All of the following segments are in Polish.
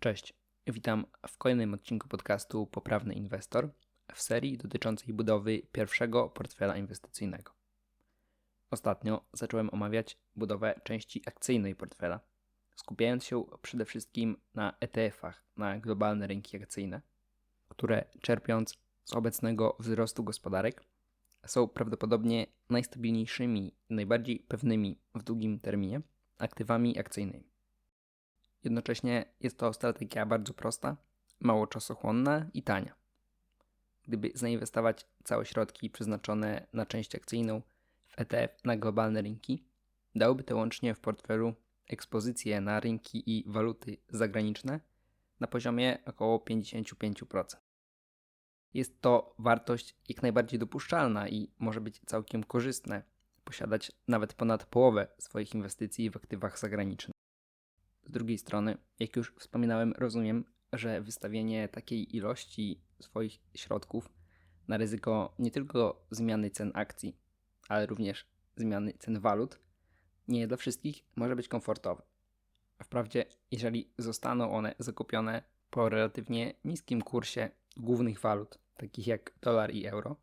Cześć, witam w kolejnym odcinku podcastu Poprawny Inwestor w serii dotyczącej budowy pierwszego portfela inwestycyjnego. Ostatnio zacząłem omawiać budowę części akcyjnej portfela, skupiając się przede wszystkim na ETF-ach, na globalne rynki akcyjne, które czerpiąc z obecnego wzrostu gospodarek są prawdopodobnie najstabilniejszymi i najbardziej pewnymi w długim terminie aktywami akcyjnymi. Jednocześnie jest to strategia bardzo prosta, mało czasochłonna i tania. Gdyby zainwestować całe środki przeznaczone na część akcyjną w ETF na globalne rynki, dałoby to łącznie w portfelu ekspozycję na rynki i waluty zagraniczne na poziomie około 55%. Jest to wartość jak najbardziej dopuszczalna i może być całkiem korzystne posiadać nawet ponad połowę swoich inwestycji w aktywach zagranicznych. Z drugiej strony, jak już wspominałem, rozumiem, że wystawienie takiej ilości swoich środków na ryzyko nie tylko zmiany cen akcji, ale również zmiany cen walut, nie dla wszystkich może być komfortowe. Wprawdzie, jeżeli zostaną one zakupione po relatywnie niskim kursie głównych walut, takich jak dolar i euro,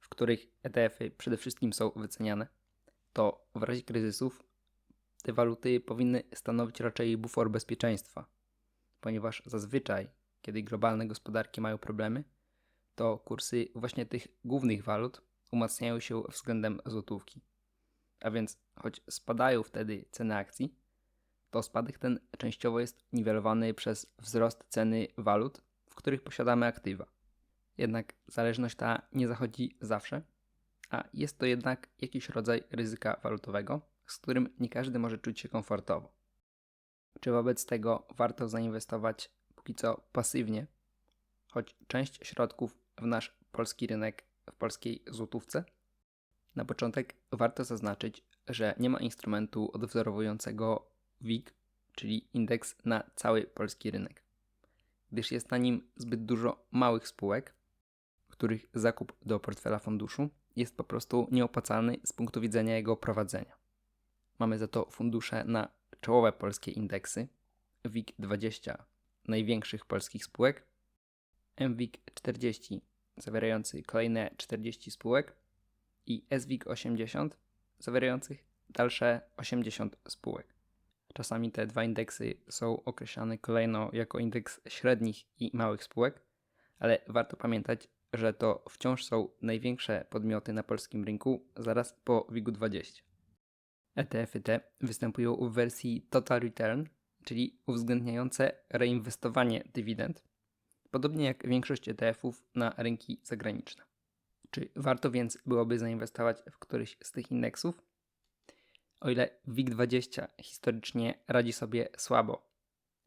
w których ETF-y przede wszystkim są wyceniane, to w razie kryzysów te waluty powinny stanowić raczej bufor bezpieczeństwa, ponieważ zazwyczaj, kiedy globalne gospodarki mają problemy, to kursy właśnie tych głównych walut umacniają się względem złotówki. A więc, choć spadają wtedy ceny akcji, to spadek ten częściowo jest niwelowany przez wzrost ceny walut, w których posiadamy aktywa. Jednak zależność ta nie zachodzi zawsze, a jest to jednak jakiś rodzaj ryzyka walutowego, z którym nie każdy może czuć się komfortowo. Czy wobec tego warto zainwestować póki co pasywnie, choć część środków w nasz polski rynek w polskiej złotówce? Na początek warto zaznaczyć, że nie ma instrumentu odwzorowującego WIG, czyli indeks na cały polski rynek, gdyż jest na nim zbyt dużo małych spółek, których zakup do portfela funduszu jest po prostu nieopłacalny z punktu widzenia jego prowadzenia. Mamy za to fundusze na czołowe polskie indeksy, WIG 20 największych polskich spółek, MWIG 40 zawierający kolejne 40 spółek i SWIG 80 zawierających dalsze 80 spółek. Czasami te dwa indeksy są określane kolejno jako indeks średnich i małych spółek, ale warto pamiętać, że to wciąż są największe podmioty na polskim rynku zaraz po WIG 20. ETF-y te występują w wersji Total Return, czyli uwzględniające reinwestowanie dywidend, podobnie jak większość ETF-ów na rynki zagraniczne. Czy warto więc byłoby zainwestować w któryś z tych indeksów? O ile WIG20 historycznie radzi sobie słabo,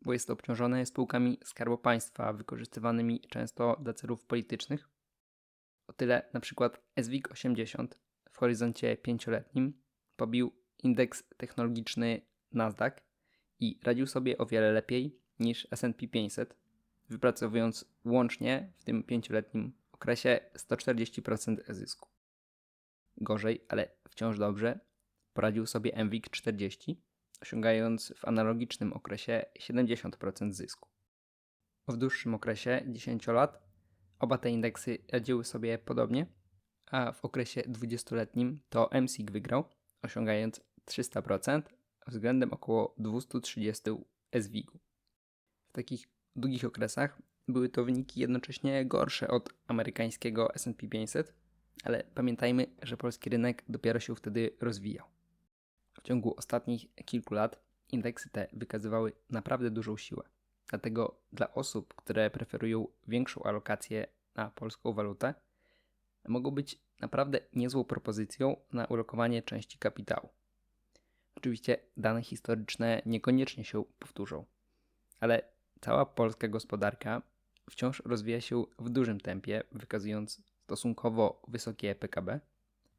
bo jest obciążone spółkami Skarbu Państwa wykorzystywanymi często do celów politycznych, o tyle na przykład SWIG 80 w horyzoncie pięcioletnim pobił indeks technologiczny Nasdaq i radził sobie o wiele lepiej niż S&P 500, wypracowując łącznie w tym pięcioletnim okresie 140% zysku. Gorzej, ale wciąż dobrze, poradził sobie MWIG 40, osiągając w analogicznym okresie 70% zysku. W dłuższym okresie 10 lat oba te indeksy radziły sobie podobnie, a w okresie 20-letnim to MSIG wygrał, osiągając 300% względem około 230 SWIG-u. W takich długich okresach były to wyniki jednocześnie gorsze od amerykańskiego S&P 500, ale pamiętajmy, że polski rynek dopiero się wtedy rozwijał. W ciągu ostatnich kilku lat indeksy te wykazywały naprawdę dużą siłę. Dlatego dla osób, które preferują większą alokację na polską walutę, mogą być naprawdę niezłą propozycją na ulokowanie części kapitału. Oczywiście dane historyczne niekoniecznie się powtórzą, ale cała polska gospodarka wciąż rozwija się w dużym tempie, wykazując stosunkowo wysokie PKB,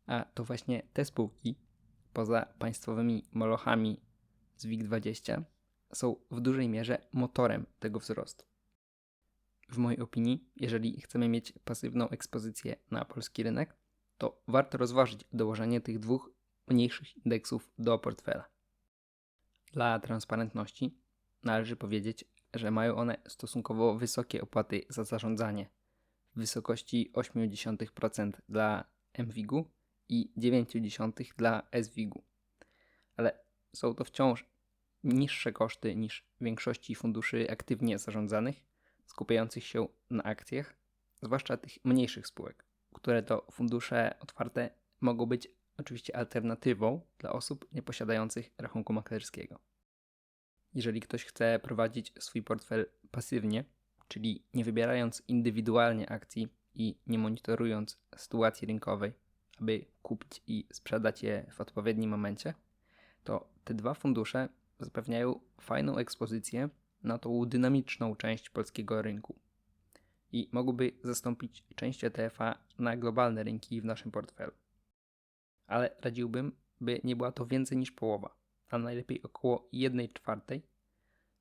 a to właśnie te spółki, poza państwowymi molochami z WIG20, są w dużej mierze motorem tego wzrostu. W mojej opinii, jeżeli chcemy mieć pasywną ekspozycję na polski rynek, to warto rozważyć dołożenie tych dwóch mniejszych indeksów do portfela. Dla transparentności należy powiedzieć, że mają one stosunkowo wysokie opłaty za zarządzanie w wysokości 0,8% dla MWIG-u i 0,9% dla SWIG-u. Ale są to wciąż niższe koszty niż większości funduszy aktywnie zarządzanych, skupiających się na akcjach, zwłaszcza tych mniejszych spółek, które to fundusze otwarte mogą być oczywiście alternatywą dla osób nieposiadających rachunku maklerskiego. Jeżeli ktoś chce prowadzić swój portfel pasywnie, czyli nie wybierając indywidualnie akcji i nie monitorując sytuacji rynkowej, aby kupić i sprzedać je w odpowiednim momencie, to te dwa fundusze zapewniają fajną ekspozycję na tą dynamiczną część polskiego rynku i mogłyby zastąpić część ETF-a na globalne rynki w naszym portfelu. Ale radziłbym, by nie była to więcej niż połowa, a najlepiej około 1 czwartej,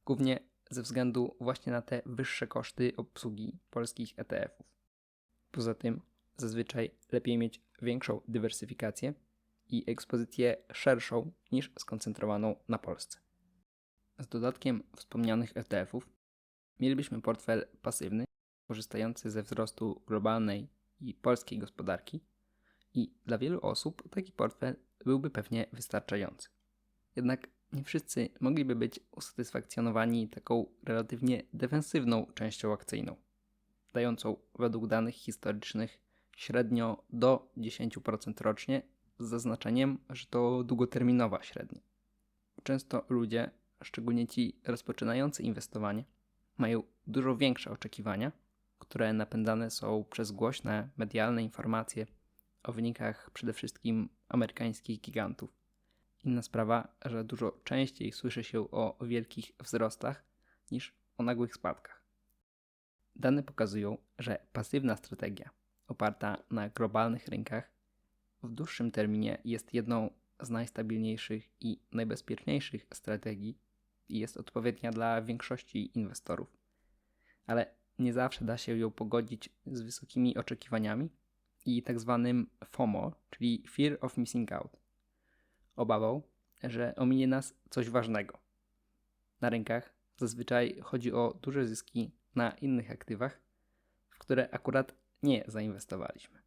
głównie ze względu właśnie na te wyższe koszty obsługi polskich ETF-ów. Poza tym, zazwyczaj lepiej mieć większą dywersyfikację i ekspozycję szerszą niż skoncentrowaną na Polsce. Z dodatkiem wspomnianych ETF-ów mielibyśmy portfel pasywny, korzystający ze wzrostu globalnej i polskiej gospodarki, i dla wielu osób taki portfel byłby pewnie wystarczający. Jednak nie wszyscy mogliby być usatysfakcjonowani taką relatywnie defensywną częścią akcyjną, dającą według danych historycznych średnio do 10% rocznie, z zaznaczeniem, że to długoterminowa średnia. Często ludzie, szczególnie ci rozpoczynający inwestowanie, mają dużo większe oczekiwania, które napędzane są przez głośne medialne informacje o wynikach przede wszystkim amerykańskich gigantów. Inna sprawa, że dużo częściej słyszy się o wielkich wzrostach niż o nagłych spadkach. Dane pokazują, że pasywna strategia oparta na globalnych rynkach w dłuższym terminie jest jedną z najstabilniejszych i najbezpieczniejszych strategii i jest odpowiednia dla większości inwestorów. Ale nie zawsze da się ją pogodzić z wysokimi oczekiwaniami i tak zwanym FOMO, czyli Fear of Missing Out. Obawą, że ominie nas coś ważnego. Na rynkach zazwyczaj chodzi o duże zyski na innych aktywach, w które akurat nie zainwestowaliśmy.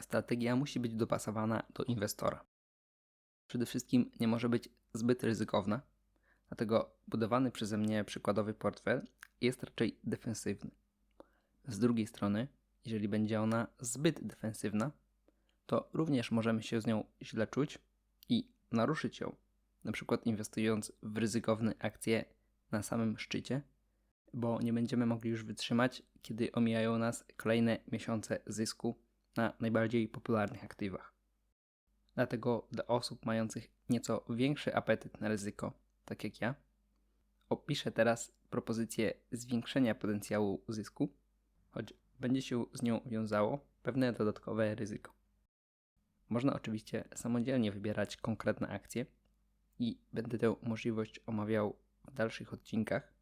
Strategia musi być dopasowana do inwestora. Przede wszystkim nie może być zbyt ryzykowna, dlatego budowany przeze mnie przykładowy portfel jest raczej defensywny. Z drugiej strony, jeżeli będzie ona zbyt defensywna, to również możemy się z nią źle czuć i naruszyć ją, na przykład inwestując w ryzykowne akcje na samym szczycie, bo nie będziemy mogli już wytrzymać, kiedy omijają nas kolejne miesiące zysku na najbardziej popularnych aktywach. Dlatego dla osób mających nieco większy apetyt na ryzyko, tak jak ja, opiszę teraz propozycję zwiększenia potencjału zysku, choć będzie się z nią wiązało pewne dodatkowe ryzyko. Można oczywiście samodzielnie wybierać konkretne akcje i będę tę możliwość omawiał w dalszych odcinkach,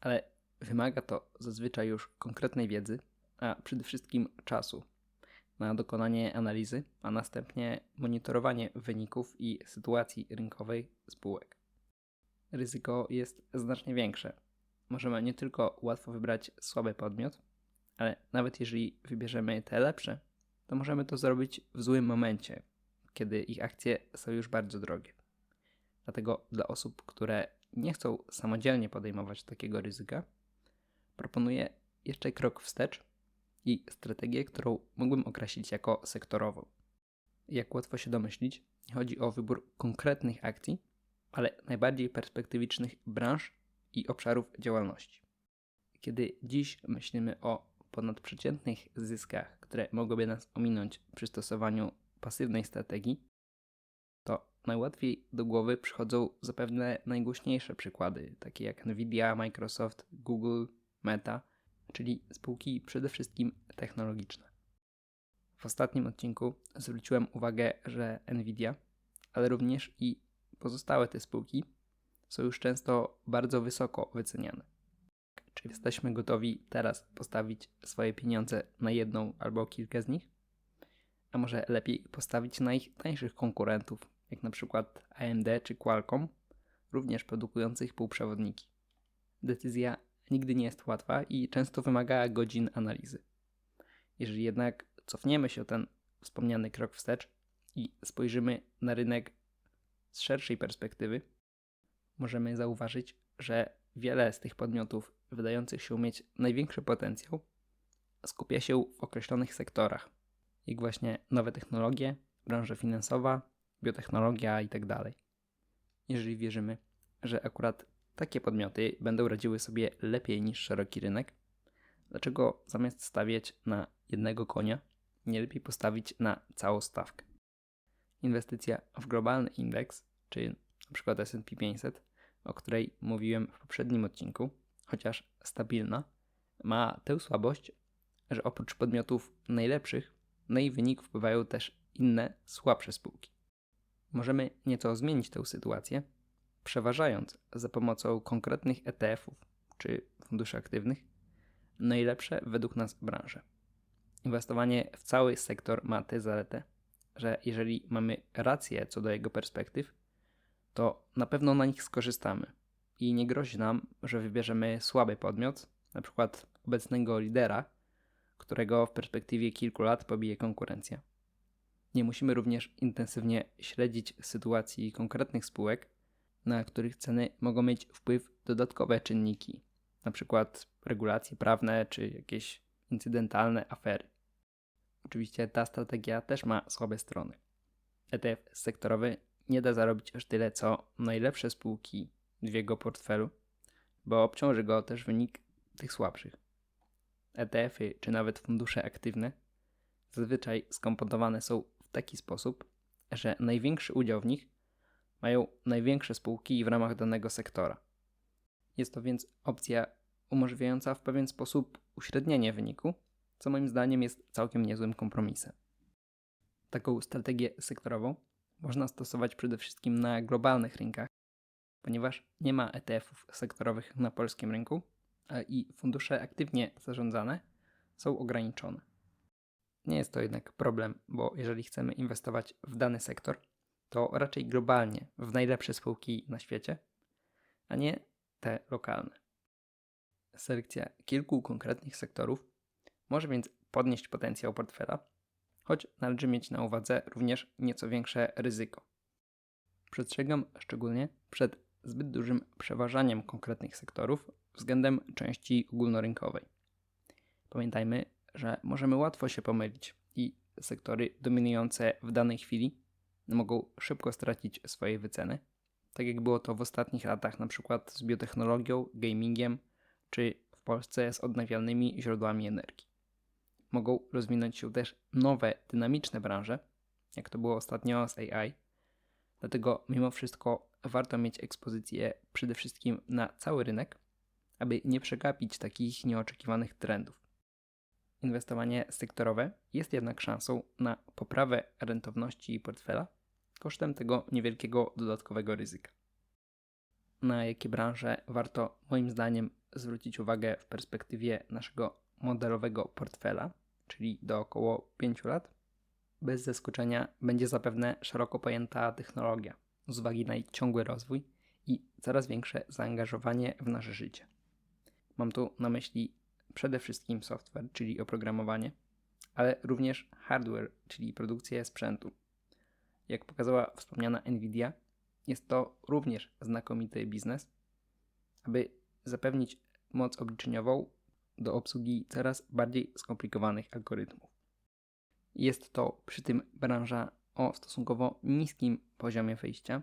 ale wymaga to zazwyczaj już konkretnej wiedzy, a przede wszystkim czasu na dokonanie analizy, a następnie monitorowanie wyników i sytuacji rynkowej spółek. Ryzyko jest znacznie większe. Możemy nie tylko łatwo wybrać słaby podmiot, ale nawet jeżeli wybierzemy te lepsze, to możemy to zrobić w złym momencie, kiedy ich akcje są już bardzo drogie. Dlatego dla osób, które nie chcą samodzielnie podejmować takiego ryzyka, proponuję jeszcze krok wstecz i strategię, którą mógłbym określić jako sektorową. Jak łatwo się domyślić, chodzi o wybór konkretnych akcji, ale najbardziej perspektywicznych branż i obszarów działalności. Kiedy dziś myślimy o ponadprzeciętnych zyskach, które mogłyby nas ominąć przy stosowaniu pasywnej strategii, to najłatwiej do głowy przychodzą zapewne najgłośniejsze przykłady, takie jak Nvidia, Microsoft, Google, Meta, czyli spółki przede wszystkim technologiczne. W ostatnim odcinku zwróciłem uwagę, że Nvidia, ale również i pozostałe te spółki są już często bardzo wysoko wyceniane. Czy jesteśmy gotowi teraz postawić swoje pieniądze na jedną albo kilka z nich? A może lepiej postawić na ich tańszych konkurentów, jak na przykład AMD czy Qualcomm, również produkujących półprzewodniki? decyzja nigdy nie jest łatwa i często wymaga godzin analizy. Jeżeli jednak cofniemy się o ten wspomniany krok wstecz i spojrzymy na rynek z szerszej perspektywy, możemy zauważyć, że wiele z tych podmiotów wydających się mieć największy potencjał skupia się w określonych sektorach, jak właśnie nowe technologie, branża finansowa, biotechnologia itd. Jeżeli wierzymy, że akurat takie podmioty będą radziły sobie lepiej niż szeroki rynek, dlaczego zamiast stawiać na jednego konia, nie lepiej postawić na całą stawkę? Inwestycja w globalny indeks, czy np. S&P 500, o której mówiłem w poprzednim odcinku, chociaż stabilna, ma tę słabość, że oprócz podmiotów najlepszych, na jej wynik wpływają też inne, słabsze spółki. Możemy nieco zmienić tę sytuację, przeważając za pomocą konkretnych ETF-ów czy funduszy aktywnych najlepsze według nas branże. Inwestowanie w cały sektor ma tę zaletę, że jeżeli mamy rację co do jego perspektyw, to na pewno na nich skorzystamy i nie grozi nam, że wybierzemy słaby podmiot, na przykład obecnego lidera, którego w perspektywie kilku lat pobije konkurencja. Nie musimy również intensywnie śledzić sytuacji konkretnych spółek, na których ceny mogą mieć wpływ dodatkowe czynniki, np. regulacje prawne czy jakieś incydentalne afery. Oczywiście ta strategia też ma słabe strony. ETF sektorowy nie da zarobić aż tyle co najlepsze spółki w jego portfelu, bo obciąży go też wynik tych słabszych. ETF-y czy nawet fundusze aktywne zazwyczaj skomponowane są w taki sposób, że największy udział w nich mają największe spółki w ramach danego sektora. Jest to więc opcja umożliwiająca w pewien sposób uśrednienie wyniku, co moim zdaniem jest całkiem niezłym kompromisem. Taką strategię sektorową można stosować przede wszystkim na globalnych rynkach, ponieważ nie ma ETF-ów sektorowych na polskim rynku i fundusze aktywnie zarządzane są ograniczone. Nie jest to jednak problem, bo jeżeli chcemy inwestować w dany sektor, to raczej globalnie w najlepsze spółki na świecie, a nie te lokalne. Selekcja kilku konkretnych sektorów może więc podnieść potencjał portfela, choć należy mieć na uwadze również nieco większe ryzyko. Przestrzegam szczególnie przed zbyt dużym przeważaniem konkretnych sektorów względem części ogólnorynkowej. Pamiętajmy, że możemy łatwo się pomylić i sektory dominujące w danej chwili mogą szybko stracić swoje wyceny, tak jak było to w ostatnich latach, przykład z biotechnologią, gamingiem, czy w Polsce z odnawialnymi źródłami energii. Mogą rozwinąć się też nowe, dynamiczne branże, jak to było ostatnio z AI. Dlatego mimo wszystko warto mieć ekspozycję przede wszystkim na cały rynek, aby nie przegapić takich nieoczekiwanych trendów. Inwestowanie sektorowe jest jednak szansą na poprawę rentowności portfela kosztem tego niewielkiego dodatkowego ryzyka. Na jakie branże warto moim zdaniem zwrócić uwagę w perspektywie naszego modelowego portfela, czyli do około 5 lat? Bez zaskoczenia będzie zapewne szeroko pojęta technologia, z uwagi na jej ciągły rozwój i coraz większe zaangażowanie w nasze życie. Mam tu na myśli przede wszystkim software, czyli oprogramowanie, ale również hardware, czyli produkcję sprzętu. Jak pokazała wspomniana Nvidia, jest to również znakomity biznes, aby zapewnić moc obliczeniową do obsługi coraz bardziej skomplikowanych algorytmów. Jest to przy tym branża o stosunkowo niskim poziomie wejścia,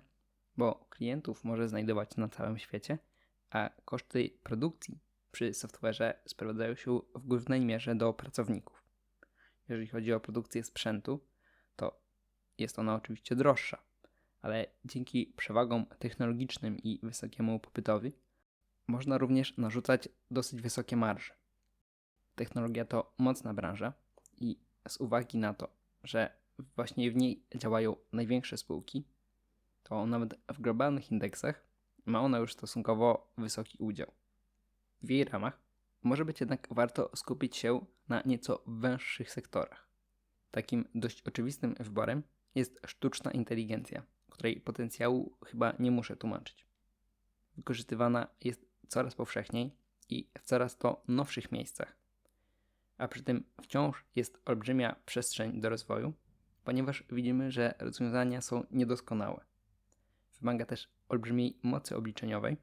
bo klientów może znajdować na całym świecie, a koszty produkcji przy software'ze sprowadzają się w głównej mierze do pracowników. Jeżeli chodzi o produkcję sprzętu, to jest ona oczywiście droższa, ale dzięki przewagom technologicznym i wysokiemu popytowi można również narzucać dosyć wysokie marże. Technologia to mocna branża i z uwagi na to, że właśnie w niej działają największe spółki, to nawet w globalnych indeksach ma ona już stosunkowo wysoki udział. W jej ramach może być jednak warto skupić się na nieco węższych sektorach. Takim dość oczywistym wyborem jest sztuczna inteligencja, której potencjału chyba nie muszę tłumaczyć. Wykorzystywana jest coraz powszechniej i w coraz to nowszych miejscach. A przy tym wciąż jest olbrzymia przestrzeń do rozwoju, ponieważ widzimy, że rozwiązania są niedoskonałe. Wymaga też olbrzymiej mocy obliczeniowej,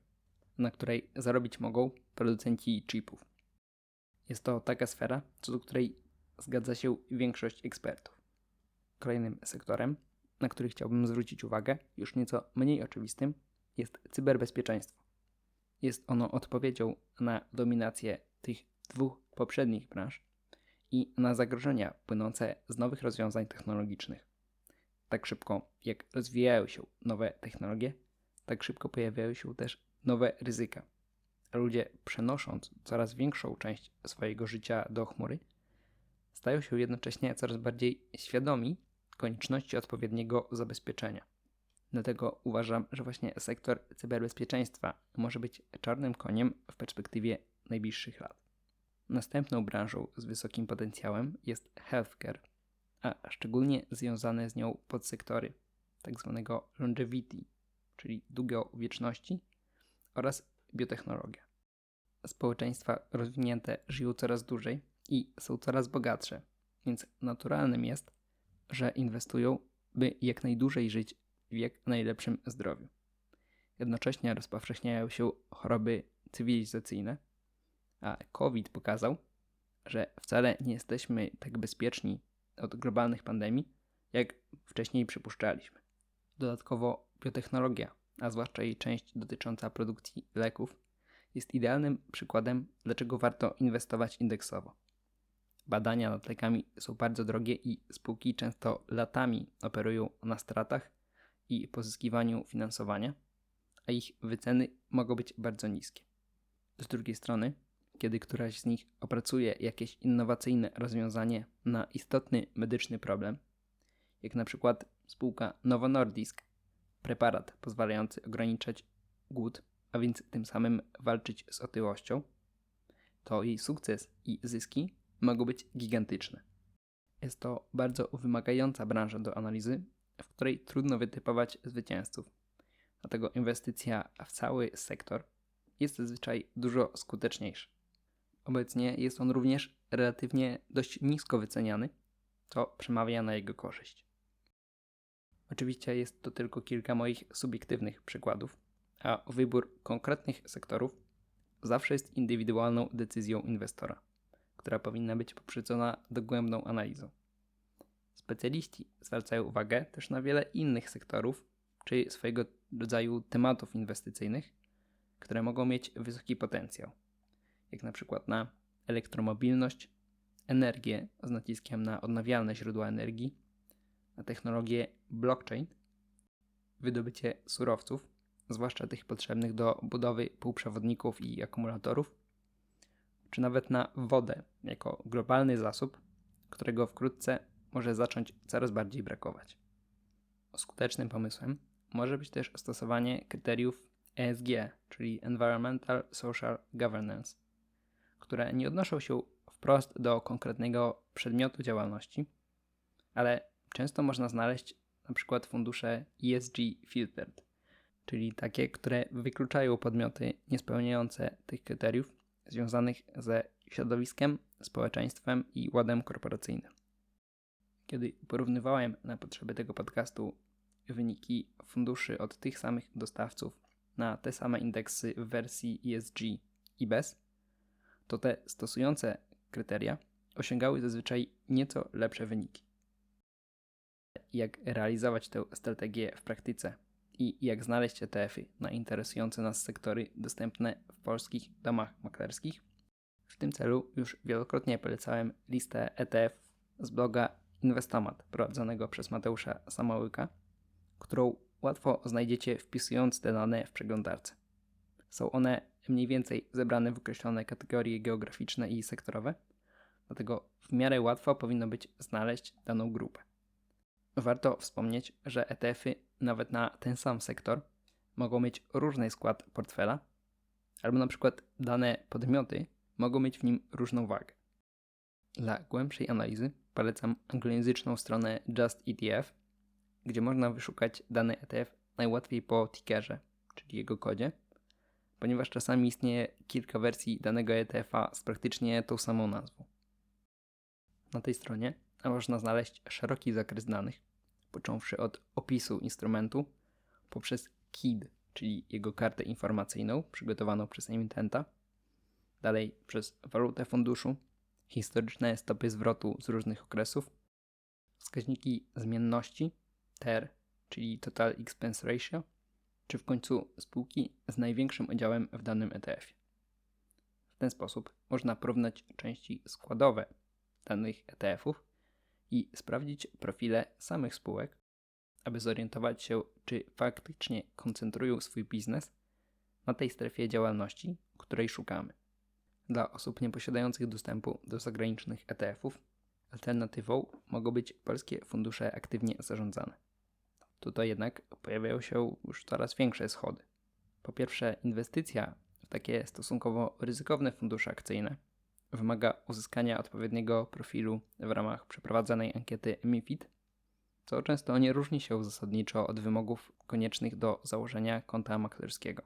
na której zarobić mogą producenci chipów. Jest to taka sfera, co do której zgadza się większość ekspertów. Kolejnym sektorem, na który chciałbym zwrócić uwagę, już nieco mniej oczywistym, jest cyberbezpieczeństwo. Jest ono odpowiedzią na dominację tych dwóch poprzednich branż i na zagrożenia płynące z nowych rozwiązań technologicznych. Tak szybko jak rozwijają się nowe technologie, tak szybko pojawiają się też nowe ryzyka. Ludzie, przenosząc coraz większą część swojego życia do chmury, stają się jednocześnie coraz bardziej świadomi konieczności odpowiedniego zabezpieczenia. Dlatego uważam, że właśnie sektor cyberbezpieczeństwa może być czarnym koniem w perspektywie najbliższych lat. Następną branżą z wysokim potencjałem jest healthcare, a szczególnie związane z nią podsektory tzw. Tak longevity, czyli długowieczności oraz biotechnologia. Społeczeństwa rozwinięte żyją coraz dłużej i są coraz bogatsze, więc naturalnym jest, że inwestują, by jak najdłużej żyć w jak najlepszym zdrowiu. Jednocześnie rozpowszechniają się choroby cywilizacyjne, a COVID pokazał, że wcale nie jesteśmy tak bezpieczni od globalnych pandemii, jak wcześniej przypuszczaliśmy. Dodatkowo biotechnologia, a zwłaszcza jej część dotycząca produkcji leków, jest idealnym przykładem, dlaczego warto inwestować indeksowo. Badania nad lekami są bardzo drogie i spółki często latami operują na stratach i pozyskiwaniu finansowania, a ich wyceny mogą być bardzo niskie. Z drugiej strony, kiedy któraś z nich opracuje jakieś innowacyjne rozwiązanie na istotny medyczny problem, jak na przykład spółka Novo Nordisk, preparat pozwalający ograniczać głód, a więc tym samym walczyć z otyłością, to jej sukces i zyski mogą być gigantyczne. Jest to bardzo wymagająca branża do analizy, w której trudno wytypować zwycięzców. Dlatego inwestycja w cały sektor jest zazwyczaj dużo skuteczniejsza. Obecnie jest on również relatywnie dość nisko wyceniany, co przemawia na jego korzyść. Oczywiście jest to tylko kilka moich subiektywnych przykładów, a wybór konkretnych sektorów zawsze jest indywidualną decyzją inwestora, która powinna być poprzedzona dogłębną analizą. Specjaliści zwracają uwagę też na wiele innych sektorów czy swojego rodzaju tematów inwestycyjnych, które mogą mieć wysoki potencjał jak na przykład na elektromobilność, energię z naciskiem na odnawialne źródła energii, na technologię blockchain, wydobycie surowców, zwłaszcza tych potrzebnych do budowy półprzewodników i akumulatorów, czy nawet na wodę jako globalny zasób, którego wkrótce może zacząć coraz bardziej brakować. Skutecznym pomysłem może być też stosowanie kryteriów ESG, czyli Environmental Social Governance, które nie odnoszą się wprost do konkretnego przedmiotu działalności, ale często można znaleźć na przykład fundusze ESG Filtered, czyli takie, które wykluczają podmioty niespełniające tych kryteriów związanych ze środowiskiem, społeczeństwem i ładem korporacyjnym. Kiedy porównywałem na potrzeby tego podcastu wyniki funduszy od tych samych dostawców na te same indeksy w wersji ESG i bez, to te stosujące kryteria osiągały zazwyczaj nieco lepsze wyniki. Jak realizować tę strategię w praktyce i jak znaleźć ETF-y na interesujące nas sektory dostępne w polskich domach maklerskich? W tym celu już wielokrotnie polecałem listę ETF z bloga Inwestomat prowadzonego przez Mateusza Samołyka, którą łatwo znajdziecie wpisując te dane w przeglądarce. Są one mniej więcej zebrane w określone kategorie geograficzne i sektorowe, dlatego w miarę łatwo powinno być znaleźć daną grupę. Warto wspomnieć, że ETF-y nawet na ten sam sektor mogą mieć różny skład portfela, albo na przykład dane podmioty mogą mieć w nim różną wagę. Dla głębszej analizy polecam anglojęzyczną stronę Just ETF, gdzie można wyszukać dany ETF najłatwiej po tickerze, czyli jego kodzie, ponieważ czasami istnieje kilka wersji danego ETF-a z praktycznie tą samą nazwą. Na tej stronie można znaleźć szeroki zakres danych, począwszy od opisu instrumentu poprzez KID, czyli jego kartę informacyjną przygotowaną przez emitenta, dalej przez walutę funduszu, historyczne stopy zwrotu z różnych okresów, wskaźniki zmienności, TER, czyli Total Expense Ratio, czy w końcu spółki z największym udziałem w danym ETF-ie. W ten sposób można porównać części składowe danych ETF-ów i sprawdzić profile samych spółek, aby zorientować się, czy faktycznie koncentrują swój biznes na tej strefie działalności, której szukamy. Dla osób nieposiadających dostępu do zagranicznych ETF-ów alternatywą mogą być polskie fundusze aktywnie zarządzane. Tutaj jednak pojawiają się już coraz większe schody. Po pierwsze, inwestycja w takie stosunkowo ryzykowne fundusze akcyjne wymaga uzyskania odpowiedniego profilu w ramach przeprowadzanej ankiety MIFID, co często nie różni się zasadniczo od wymogów koniecznych do założenia konta maklerskiego.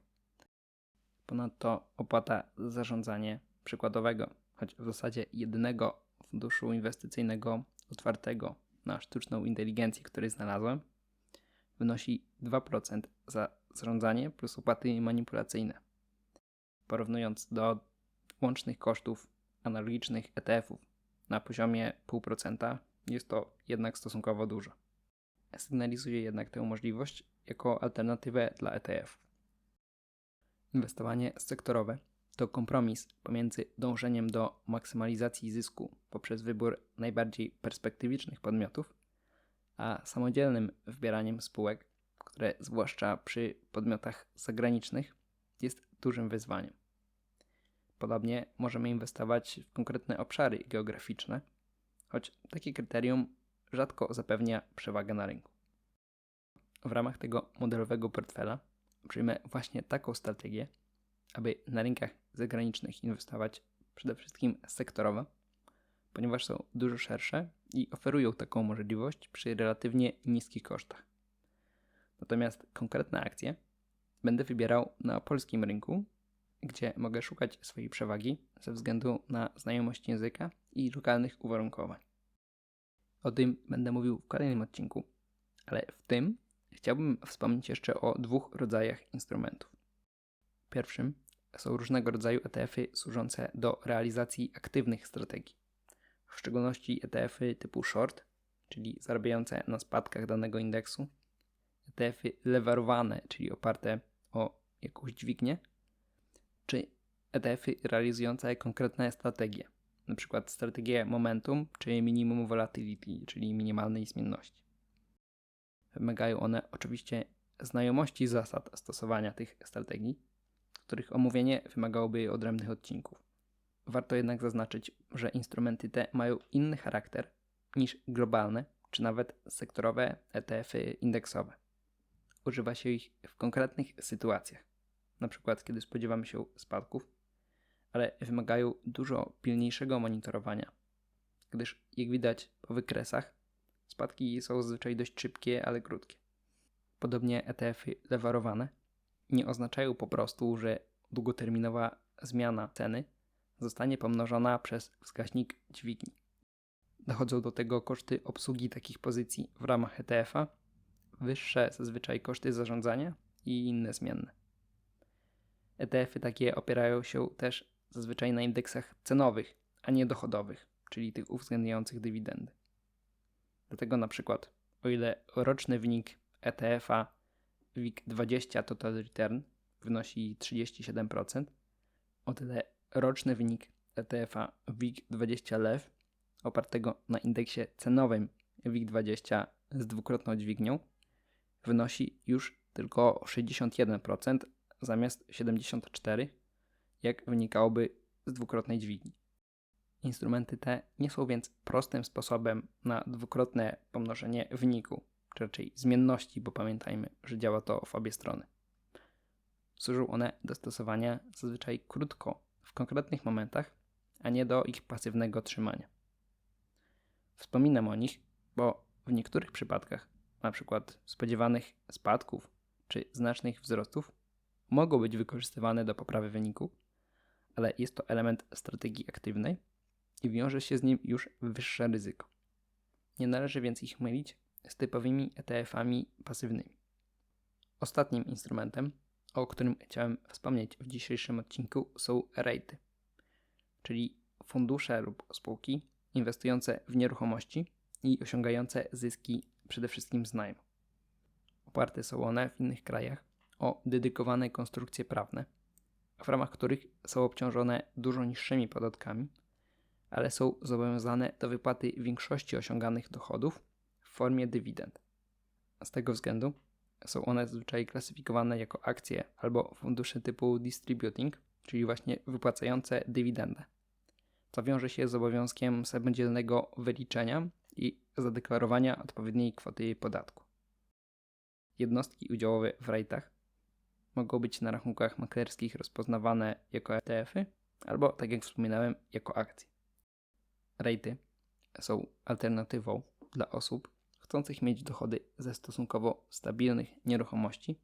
Ponadto opłata za zarządzanie przykładowego, choć w zasadzie jedynego funduszu inwestycyjnego otwartego na sztuczną inteligencję, który znalazłem, wynosi 2% za zarządzanie plus opłaty manipulacyjne. Porównując do łącznych kosztów analogicznych ETF-ów na poziomie 0,5%, jest to jednak stosunkowo dużo. Sygnalizuje jednak tę możliwość jako alternatywę dla ETF-ów. Inwestowanie sektorowe to kompromis pomiędzy dążeniem do maksymalizacji zysku poprzez wybór najbardziej perspektywicznych podmiotów, a samodzielnym wybieraniem spółek, które zwłaszcza przy podmiotach zagranicznych jest dużym wyzwaniem. Podobnie możemy inwestować w konkretne obszary geograficzne, choć takie kryterium rzadko zapewnia przewagę na rynku. W ramach tego modelowego portfela przyjmę właśnie taką strategię, aby na rynkach zagranicznych inwestować przede wszystkim sektorowo, ponieważ są dużo szersze i oferują taką możliwość przy relatywnie niskich kosztach. Natomiast konkretne akcje będę wybierał na polskim rynku, gdzie mogę szukać swojej przewagi ze względu na znajomość języka i lokalnych uwarunkowań. O tym będę mówił w kolejnym odcinku, ale w tym chciałbym wspomnieć jeszcze o dwóch rodzajach instrumentów. Pierwszym są różnego rodzaju ETF-y służące do realizacji aktywnych strategii. W szczególności ETF-y typu short, czyli zarabiające na spadkach danego indeksu, ETF-y lewarowane, czyli oparte o jakąś dźwignię, czy ETF-y realizujące konkretne strategie, np. strategię momentum czy minimum volatility, czyli minimalnej zmienności. Wymagają one oczywiście znajomości zasad stosowania tych strategii, których omówienie wymagałoby odrębnych odcinków. Warto jednak zaznaczyć, że instrumenty te mają inny charakter niż globalne czy nawet sektorowe ETF-y indeksowe. Używa się ich w konkretnych sytuacjach, np. kiedy spodziewamy się spadków, ale wymagają dużo pilniejszego monitorowania, gdyż jak widać po wykresach, spadki są zazwyczaj dość szybkie, ale krótkie. Podobnie ETF-y lewarowane nie oznaczają po prostu, że długoterminowa zmiana ceny zostanie pomnożona przez wskaźnik dźwigni. Dochodzą do tego koszty obsługi takich pozycji w ramach ETF-a, wyższe zazwyczaj koszty zarządzania i inne zmienne. ETF-y takie opierają się też zazwyczaj na indeksach cenowych, a nie dochodowych, czyli tych uwzględniających dywidendy. Dlatego na przykład, o ile roczny wynik ETF-a WIG20 Total Return wynosi 37%, o tyle roczny wynik ETF-a WIG20 LEW opartego na indeksie cenowym WIG20 z dwukrotną dźwignią wynosi już tylko 61% zamiast 74%, jak wynikałoby z dwukrotnej dźwigni. Instrumenty te nie są więc prostym sposobem na dwukrotne pomnożenie wyniku, czy raczej zmienności, bo pamiętajmy, że działa to w obie strony. Służą one do stosowania zazwyczaj krótko, w konkretnych momentach, a nie do ich pasywnego trzymania. Wspominam o nich, bo w niektórych przypadkach, np. spodziewanych spadków czy znacznych wzrostów, mogą być wykorzystywane do poprawy wyniku, ale jest to element strategii aktywnej i wiąże się z nim już wyższe ryzyko. Nie należy więc ich mylić z typowymi ETF-ami pasywnymi. Ostatnim instrumentem, o którym chciałem wspomnieć w dzisiejszym odcinku, są REITy, czyli fundusze lub spółki inwestujące w nieruchomości i osiągające zyski przede wszystkim z najmu. Oparte są one w innych krajach o dedykowane konstrukcje prawne, w ramach których są obciążone dużo niższymi podatkami, ale są zobowiązane do wypłaty większości osiąganych dochodów w formie dywidend. Z tego względu są one zazwyczaj klasyfikowane jako akcje albo fundusze typu distributing, czyli właśnie wypłacające dywidendę, co wiąże się z obowiązkiem samodzielnego wyliczenia i zadeklarowania odpowiedniej kwoty podatku. Jednostki udziałowe w rejtach mogą być na rachunkach maklerskich rozpoznawane jako ETF-y albo, tak jak wspominałem, jako akcje. Rejty są alternatywą dla osób chcących mieć dochody ze stosunkowo stabilnych nieruchomości,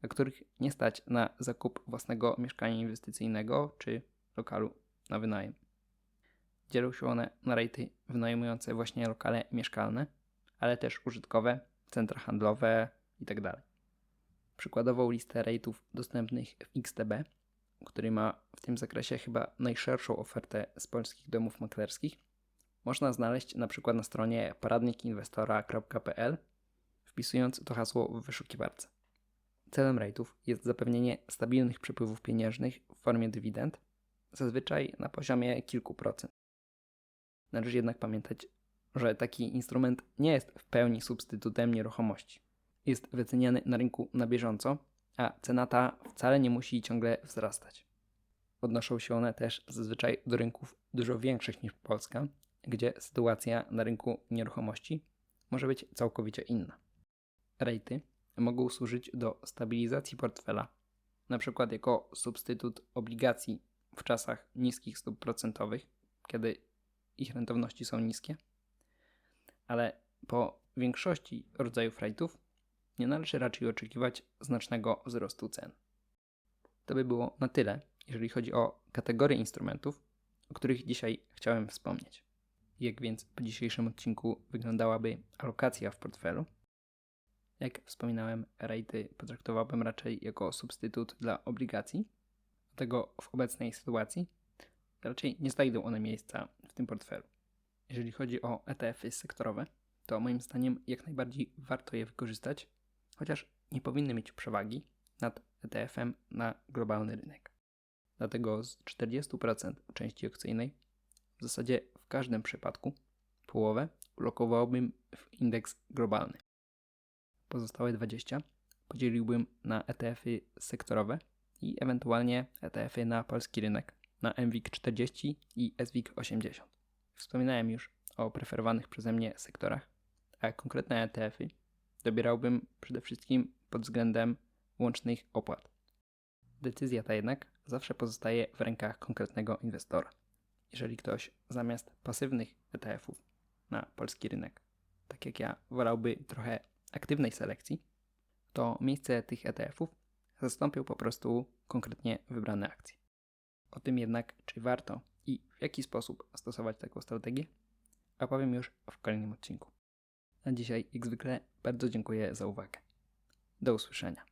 dla których nie stać na zakup własnego mieszkania inwestycyjnego czy lokalu na wynajem. Dzielą się one na rejty wynajmujące właśnie lokale mieszkalne, ale też użytkowe, centra handlowe itd. Przykładową listę rejtów dostępnych w XTB, który ma w tym zakresie chyba najszerszą ofertę z polskich domów maklerskich, można znaleźć na przykład na stronie poradnikinwestora.pl, wpisując to hasło w wyszukiwarce. Celem rejtów jest zapewnienie stabilnych przepływów pieniężnych w formie dywidend, zazwyczaj na poziomie kilku procent. Należy jednak pamiętać, że taki instrument nie jest w pełni substytutem nieruchomości. Jest wyceniany na rynku na bieżąco, a cena ta wcale nie musi ciągle wzrastać. Odnoszą się one też zazwyczaj do rynków dużo większych niż Polska, gdzie sytuacja na rynku nieruchomości może być całkowicie inna. Rejty mogą służyć do stabilizacji portfela, np. jako substytut obligacji w czasach niskich stóp procentowych, kiedy ich rentowności są niskie, ale po większości rodzajów rejtów nie należy raczej oczekiwać znacznego wzrostu cen. To by było na tyle, jeżeli chodzi o kategorie instrumentów, o których dzisiaj chciałem wspomnieć. Jak więc po dzisiejszym odcinku wyglądałaby alokacja w portfelu? Jak wspominałem, rejty potraktowałbym raczej jako substytut dla obligacji. Dlatego w obecnej sytuacji raczej nie znajdą one miejsca w tym portfelu. Jeżeli chodzi o ETF-y sektorowe, to moim zdaniem jak najbardziej warto je wykorzystać, chociaż nie powinny mieć przewagi nad ETF-em na globalny rynek. Dlatego z 40% części akcyjnej w zasadzie w każdym przypadku połowę ulokowałbym w indeks globalny. Pozostałe 20 podzieliłbym na ETF-y sektorowe i ewentualnie ETF-y na polski rynek, na MWIG 40 i SWIG 80. Wspominałem już o preferowanych przeze mnie sektorach, a konkretne ETF-y dobierałbym przede wszystkim pod względem łącznych opłat. Decyzja ta jednak zawsze pozostaje w rękach konkretnego inwestora. Jeżeli ktoś zamiast pasywnych ETF-ów na polski rynek, tak jak ja, wolałby trochę aktywnej selekcji, to miejsce tych ETF-ów zastąpią po prostu konkretnie wybrane akcje. O tym jednak, czy warto i w jaki sposób stosować taką strategię, opowiem już w kolejnym odcinku. Na dzisiaj, jak zwykle, bardzo dziękuję za uwagę. Do usłyszenia.